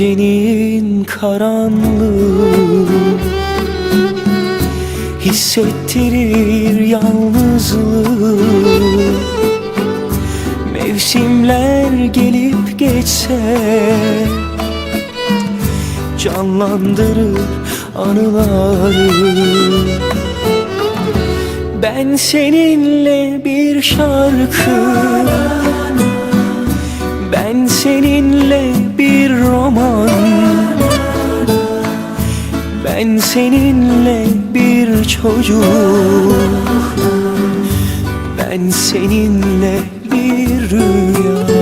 Gecenin karanlığı Hissettirir yalnızlığı. Mevsimler gelip geçse Canlandırır anıları. Ben seninle bir şarkı Ben seninle bir seninle bir çocuk. Ben seninle bir rüya.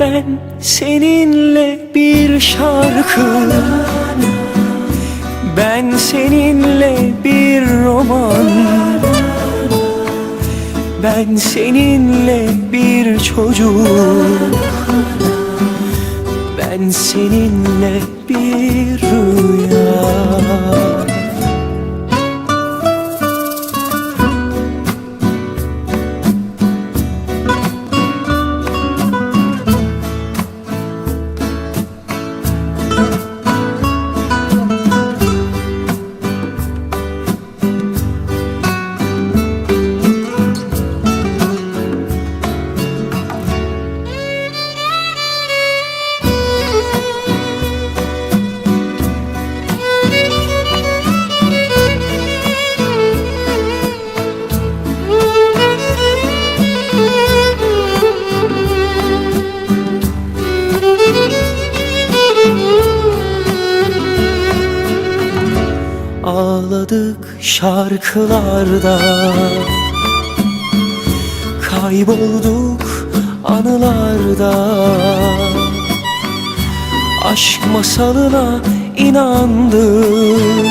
Ben seninle bir şarkı. Ben seninle bir roman. Ben seninle bir çocuk. Ben seninle bir rüya Ağladık şarkılarda. Kaybolduk anılarda. Aşk masalına inandık.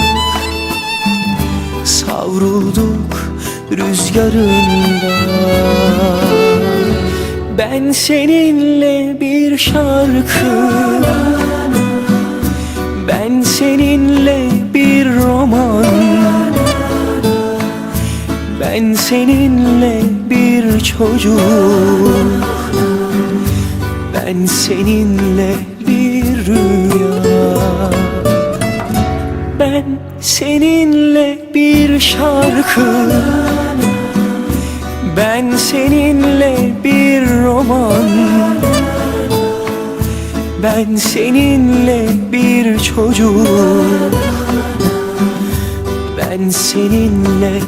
Savrulduk rüzgarında. Ben seninle bir şarkı. Ben seninle Ben seninle bir çocuk. Ben seninle bir rüya. Ben seninle bir şarkı. Ben seninle bir roman. Ben seninle bir çocuk. Ben seninle